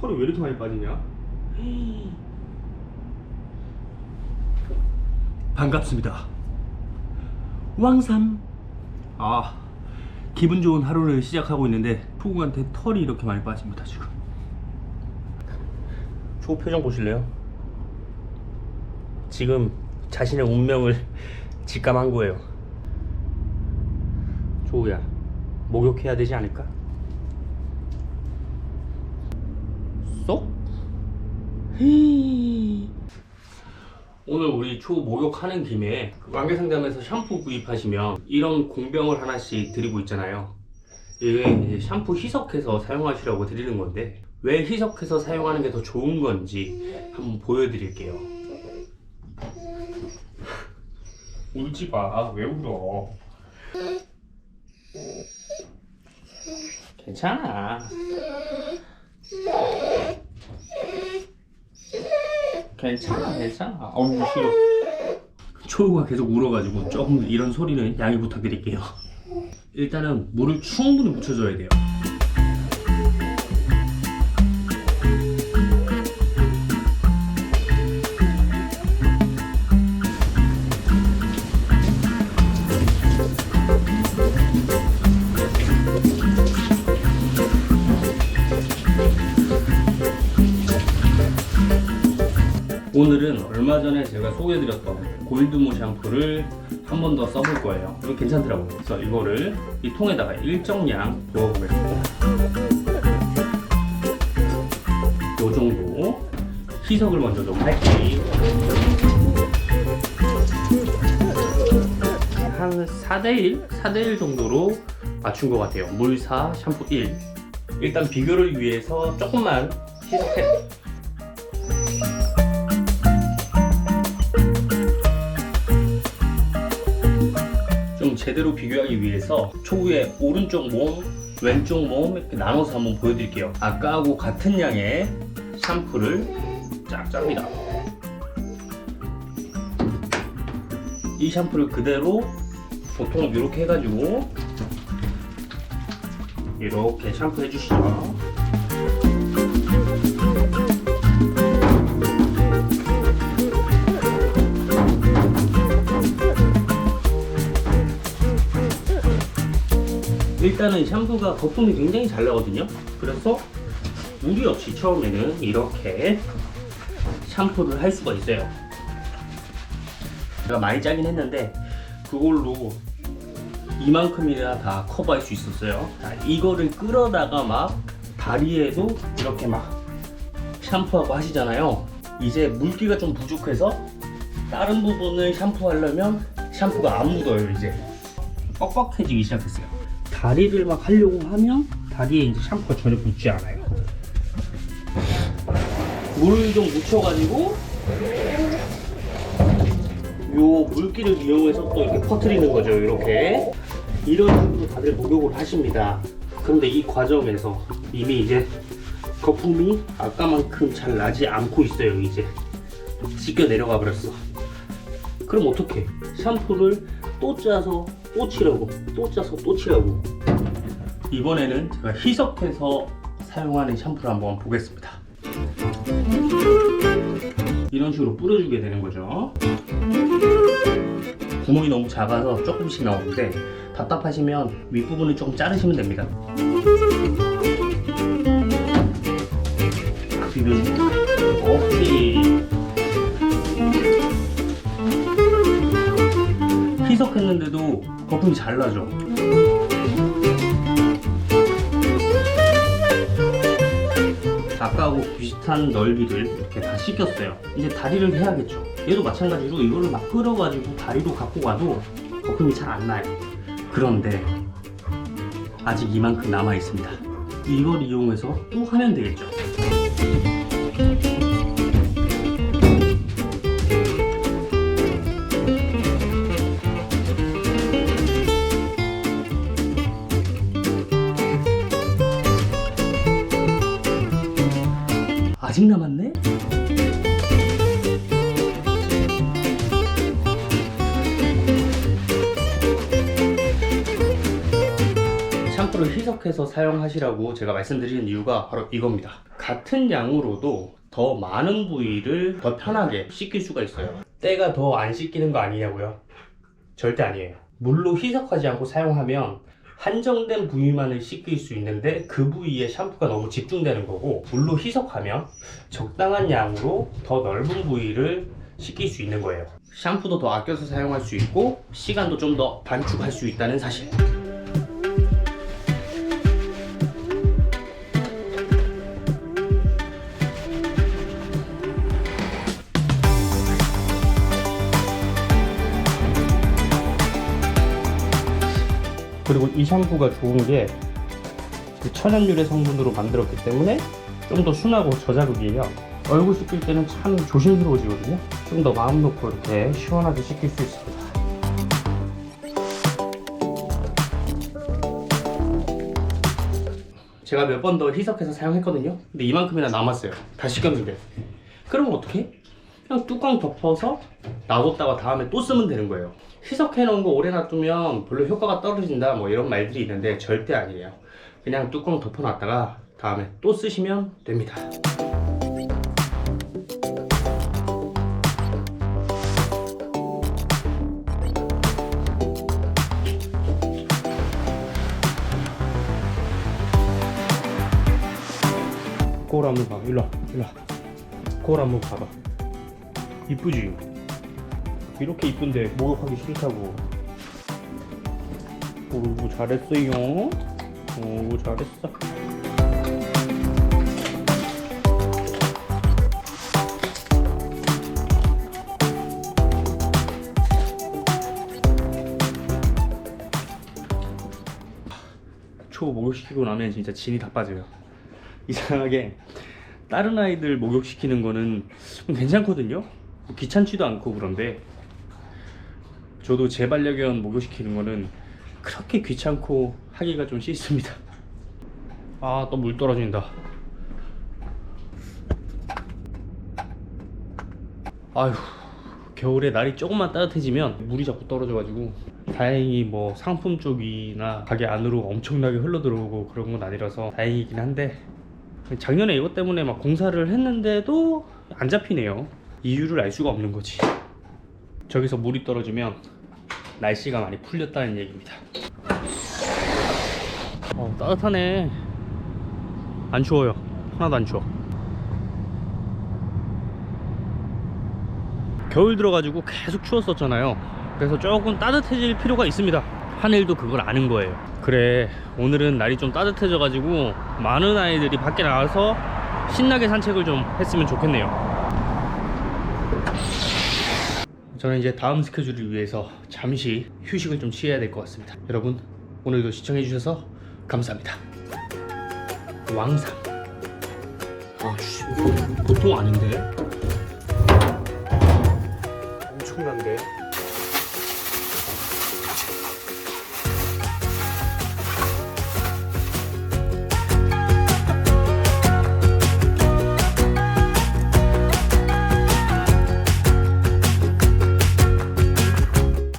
털이 왜 이렇게 많이 빠지냐? 반갑습니다. 왕삼. 아, 기분 좋은 하루를 시작하고 있는데 초구한테 털이 이렇게 많이 빠집니다 지금. 초 표정 보실래요? 지금 자신의 운명을 직감한 거예요. 조우야, 목욕해야 되지 않을까? 쏙? 오늘 우리 초 목욕하는 김에 그 관계상담에서 샴푸 구입하시면 이런 공병을 하나씩 드리고 있잖아요. 이게 이제 샴푸 희석해서 사용하시라고 드리는 건데 왜 희석해서 사용하는 게 더 좋은 건지 한번 보여드릴게요. 울지 마. 왜 울어? 괜찮아. 괜찮아, 괜찮아. 어우, 싫어. 초우가 계속 울어가지고 조금 이런 소리는 양해 부탁드릴게요. 일단은 물을 충분히 묻혀줘야 돼요. 오늘은 얼마 전에 제가 소개해드렸던 골드모 샴푸를 한 번 더 써볼 거예요. 이거 괜찮더라고요. 그래서 이거를 이 통에다가 일정량 부어보겠습니다. 요 정도 희석을 먼저 좀 할게요. 한 4대1? 4대1 정도로 맞춘 것 같아요. 물 4, 샴푸 1. 일단 비교를 위해서 조금만 희석해 제대로 비교하기 위해서 초구의 오른쪽 몸, 왼쪽 몸 이렇게 나눠서 한번 보여드릴게요. 아까하고 같은 양의 샴푸를 쫙 짭니다. 이 샴푸를 그대로 보통 이렇게 해가지고 이렇게 샴푸 해주시죠. 일단은 샴푸가 거품이 굉장히 잘 나거든요. 그래서 무리 없이 처음에는 이렇게 샴푸를 할 수가 있어요. 제가 많이 짜긴 했는데 그걸로 이만큼이나 다 커버할 수 있었어요. 자, 이거를 끌어다가 막 다리에도 이렇게 막 샴푸하고 하시잖아요. 이제 물기가 좀 부족해서 다른 부분을 샴푸하려면 샴푸가 안 묻어요 이제 뻑뻑해지기 시작했어요. 다리를 막 하려고 하면 다리에 이제 샴푸가 전혀 붙지 않아요. 물을 좀 묻혀가지고 요 물기를 이용해서 또 이렇게 퍼뜨리는 거죠. 이렇게 이런 식으로 다들 목욕을 하십니다. 그런데 이 과정에서 이미 이제 거품이 아까만큼 잘 나지 않고 있어요. 이제 씻겨 내려가 버렸어. 그럼 어떻게? 샴푸를 또 짜서 또 칠하고 또 짜서 또 칠하고. 이번에는 제가 희석해서 사용하는 샴푸를 한번 보겠습니다. 이런 식으로 뿌려주게 되는 거죠. 구멍이 너무 작아서 조금씩 나오는데 답답하시면 윗부분을 조금 자르시면 됩니다. 비벼주고 오케이 희석했는데도 거품이 잘 나죠. 아까하고 비슷한 넓이를 이렇게 다 씻겼어요. 이제 다리를 해야겠죠. 얘도 마찬가지로 이거를 막 끌어가지고 다리로 갖고 가도 거품이 잘 안 나요. 그런데 아직 이만큼 남아 있습니다. 이걸 이용해서 또 하면 되겠죠. 아직 남았네? 샴푸를 희석 희석해서 사용하시라고 제가 말씀드리는 이유가 바로 이겁니다. 같은 양으로도 더 많은 부위를 더 편하게 씻길 수가 있어요. 때가 더 안 씻기는 거 아니냐고요? 절대 아니에요. 물로 희석하지 않고 사용하면 한정된 부위만을 씻길 수 있는데 그 부위에 샴푸가 너무 집중되는 거고 물로 희석하면 적당한 양으로 더 넓은 부위를 씻길 수 있는 거예요. 샴푸도 더 아껴서 사용할 수 있고 시간도 좀 더 단축할 수 있다는 사실. 그리고 이 샴푸가 좋은 게그 천연 유래 성분으로 만들었기 때문에 좀 더 순하고 저자극이에요. 얼굴 씻길 때는 참 조심스러워지거든요. 좀 더 마음 놓고 이렇게 시원하게 씻길 수 있습니다. 제가 몇 번 더 희석해서 사용했거든요. 근데 이만큼이나 남았어요. 다 씻겼는데. 그러면 어떻게? 그냥 뚜껑 덮어서 놔뒀다가 다음에 또 쓰면 되는 거예요. 희석해 놓은 거 오래 놔두면 별로 효과가 떨어진다 뭐 이런 말들이 있는데 절대 아니에요. 그냥 뚜껑 덮어 놨다가 다음에 또 쓰시면 됩니다. 거울 한번 봐. 일로 와. 일로 와. 거울 한번 봐봐. 이쁘지? 이렇게 이쁜데 목욕하기 싫다고. 오구 잘했어요. 오구 잘했어. 초 목욕시키고 나면 진짜 진이 다 빠져요. 이상하게 다른 아이들 목욕시키는 거는 좀 괜찮거든요. 뭐 귀찮지도 않고 그런데 저도 제 반려견 목욕시키는 거는 그렇게 귀찮고 하기가 좀 싫습니다. 아 또 물 떨어진다. 아휴 겨울에 날이 조금만 따뜻해지면 물이 자꾸 떨어져 가지고 다행히 뭐 상품 쪽이나 가게 안으로 엄청나게 흘러 들어오고 그런 건 아니라서 다행이긴 한데 작년에 이것 때문에 막 공사를 했는데도 안 잡히네요. 이유를 알 수가 없는 거지. 저기서 물이 떨어지면 날씨가 많이 풀렸다는 얘기입니다. 어, 따뜻하네. 안 추워요. 하나도 안 추워. 겨울 들어가지고 계속 추웠었잖아요. 그래서 조금 따뜻해질 필요가 있습니다. 하늘도 그걸 아는 거예요. 그래, 오늘은 날이 좀 따뜻해져 가지고 많은 아이들이 밖에 나가서 신나게 산책을 좀 했으면 좋겠네요. 저는 이제 다음 스케줄을 위해서 잠시 휴식을 좀 취해야 될 것 같습니다. 여러분 오늘도 시청해주셔서 감사합니다. 왕상. 아씨 이거 보통 아닌데? 엄청난데?